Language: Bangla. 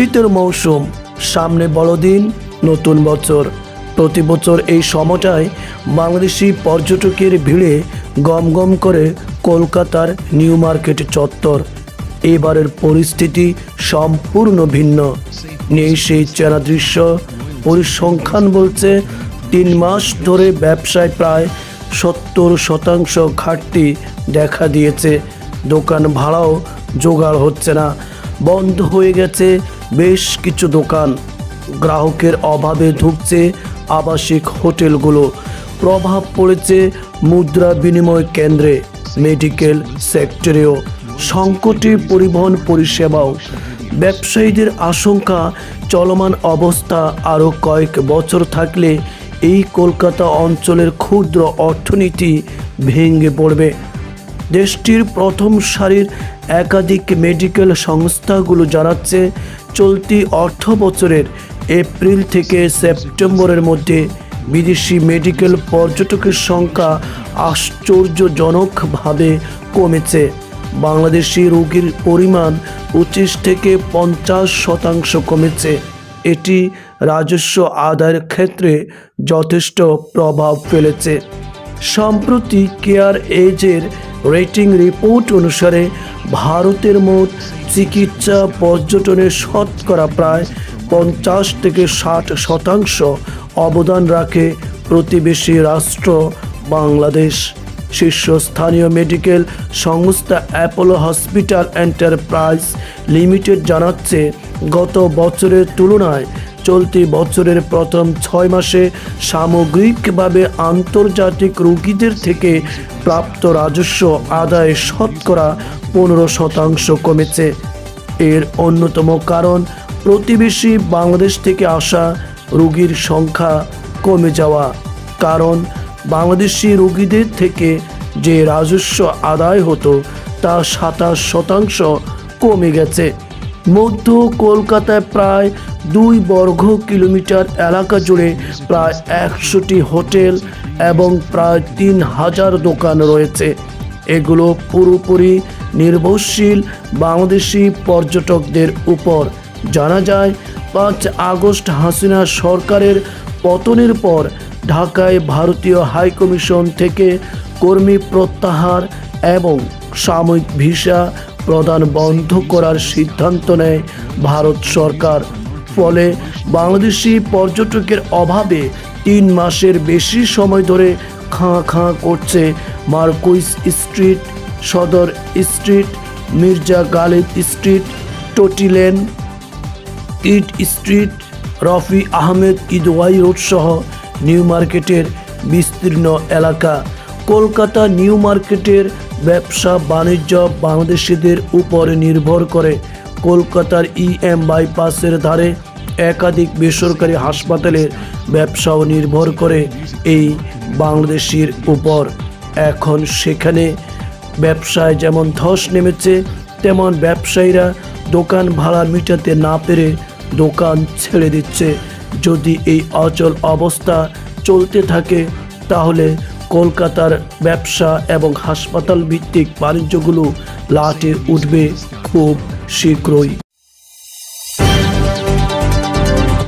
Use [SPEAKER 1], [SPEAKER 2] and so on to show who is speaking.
[SPEAKER 1] শীতের মৌসুম, সামনে বড়দিন, নতুন বছর। প্রতি বছর এই সময়টায় বাংলাদেশি পর্যটকের ভিড়ে গম গম করে কলকাতার নিউ মার্কেট চত্বর। এবারের পরিস্থিতি সম্পূর্ণ ভিন্ন। নেই সেই চেনা দৃশ্য, পরিসংখ্যান বলছে তিন মাস ধরে ব্যবসায় প্রায় সত্তর শতাংশ ঘাটতি দেখা দিয়েছে। দোকান ভাড়াও জোগাড় হচ্ছে না। বন্ধ হয়ে গেছে বেশ কিছু দোকান গ্রাহকের অভাবে ঢুকছে আবাসিক হোটেলগুলো। প্রভাব পড়েছে মুদ্রা বিনিময় কেন্দ্রে, মেডিকেল সেক্টরেও। সংকটে পরিবহন পরিষেবাও। ব্যবসায়ীদের আশঙ্কা, চলমান অবস্থা আরও কয়েক বছর থাকলে এই কলকাতা অঞ্চলের ক্ষুদ্র অর্থনীতি ভেঙে পড়বে। দেশটির প্রথম সারির একাধিক মেডিকেল সংস্থাগুলো জানাচ্ছে চলতি অর্থ বছরের এপ্রিল থেকে সেপ্টেম্বরের মধ্যে বিদেশি মেডিকেল পর্যটকের সংখ্যা আশ্চর্যজনকভাবে কমেছে। বাংলাদেশি রোগীর পরিমাণ পঁচিশ থেকে পঞ্চাশ শতাংশ কমেছে। এটি রাজস্ব আদায়ের ক্ষেত্রে যথেষ্ট প্রভাব ফেলেছে। সম্প্রতি কেয়ার এজের রেটিং রিপোর্ট অনুসারে ভারতের মোট চিকিৎসা পর্যটনের শতকরা প্রায় পঞ্চাশ থেকে ষাট শতাংশ অবদান রাখে প্রতিবেশী রাষ্ট্র বাংলাদেশ। শীর্ষস্থানীয় মেডিকেল সংস্থা অ্যাপোলো হসপিটাল এন্টারপ্রাইজ লিমিটেড জানাচ্ছে, গত বছরের তুলনায় চলতি বছরের প্রথম ছয় মাসে সামগ্রিকভাবে আন্তর্জাতিক রোগীদের থেকে প্রাপ্ত রাজস্ব আদায় শতকরা পনেরো শতাংশ কমেছে। এর অন্যতম কারণ, প্রতিবেশী বাংলাদেশ থেকে আসা রোগীর সংখ্যা কমে যাওয়া। কারণ, বাংলাদেশি রোগীদের থেকে যে রাজস্ব আদায় হতো, তা সাতাশ শতাংশ কমে গেছে। মধ্য কলকাতায় প্রায় দুই বর্গ কিলোমিটার এলাকা জুড়ে প্রায় একশোটি হোটেল এবং প্রায় তিন হাজার দোকান রয়েছে। এগুলো পুরোপুরি নির্ভরশীল বাংলাদেশি পর্যটকদের উপর। জানা যায়, পাঁচ আগস্ট হাসিনা সরকারের পতনের পর ঢাকায় ভারতীয় হাইকমিশন থেকে কর্মী প্রত্যাহার এবং সাময়িক ভিসা প্রদান বন্ধ করার সিদ্ধান্ত নেয় ভারত সরকার। ফলে বাংলাদেশি পর্যটকের অভাবে তিন মাসের বেশি সময় ধরে খাঁ খাঁ করছে Marquis Street, Sadar Street, Mirza Ghalib Street, Tottee Lane, ইট স্ট্রিট, রফি আহমেদ ইদওয়াই রোড সহ নিউ মার্কেটের বিস্তীর্ণ এলাকা। কলকাতা নিউ মার্কেটের ব্যবসা বাণিজ্য বাংলাদেশিদের উপরে নির্ভর করে। কলকাতার ইএম বাইপাসের ধারে একাধিক বেসরকারি হাসপাতালের ব্যবসাও নির্ভর করে এই বাংলাদেশির উপর। এখন সেখানে ব্যবসায় যেমন ধস নেমেছে, তেমন ব্যবসায়ীরা দোকান ভাড়া মিটাতে না পেরে দোকান ছেড়ে দিচ্ছে। যদি এই অচল অবস্থা চলতে থাকে, তাহলে কলকাতার ব্যবসা এবং হাসপাতাল ভিত্তিক বাণিজ্যগুলো লাটে উঠবে খুব শীঘ্রই।